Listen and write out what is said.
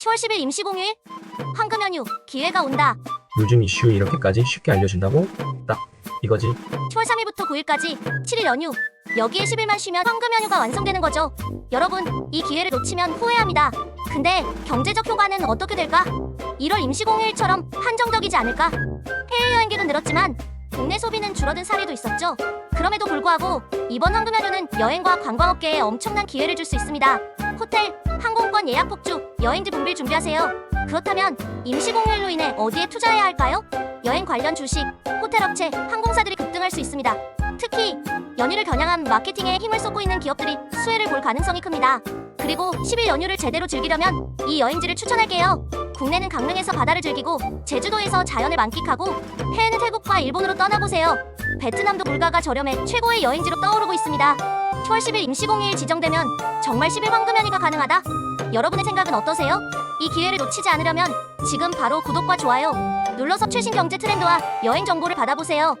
10월 10일 임시공휴일? 황금 연휴 기회가 온다. 요즘 이슈 이렇게까지 쉽게 알려준다고? 딱 이거지. 10월 3일부터 9일까지 7일 연휴. 여기에 10일만 쉬면 황금 연휴가 완성되는 거죠. 여러분, 이 기회를 놓치면 후회합니다. 근데 경제적 효과는 어떻게 될까? 1월 임시공휴일처럼 한정적이지 않을까? 해외여행객은 늘었지만 국내 소비는 줄어든 사례도 있었죠. 그럼에도 불구하고 이번 황금 연휴는 여행과 관광업계에 엄청난 기회를 줄 수 있습니다. 호텔, 항공권 예약 폭주, 여행지 분빌 준비하세요. 그렇다면 임시 공휴일로 인해 어디에 투자해야 할까요? 여행 관련 주식, 호텔 업체, 항공사들이 급등할 수 있습니다. 특히 연휴를 겨냥한 마케팅에 힘을 쏟고 있는 기업들이 수혜를 볼 가능성이 큽니다. 그리고 10일 연휴를 제대로 즐기려면 이 여행지를 추천할게요. 국내는 강릉에서 바다를 즐기고 제주도에서 자연을 만끽하고 해외는 태국과 일본으로 떠나보세요. 베트남도 물가가 저렴해 최고의 여행지로 떠오르고 있습니다. 10월 10일 임시공휴일 지정되면 정말 10일 황금 연휴가 가능하다? 여러분의 생각은 어떠세요? 이 기회를 놓치지 않으려면 지금 바로 구독과 좋아요 눌러서 최신 경제 트렌드와 여행 정보를 받아보세요.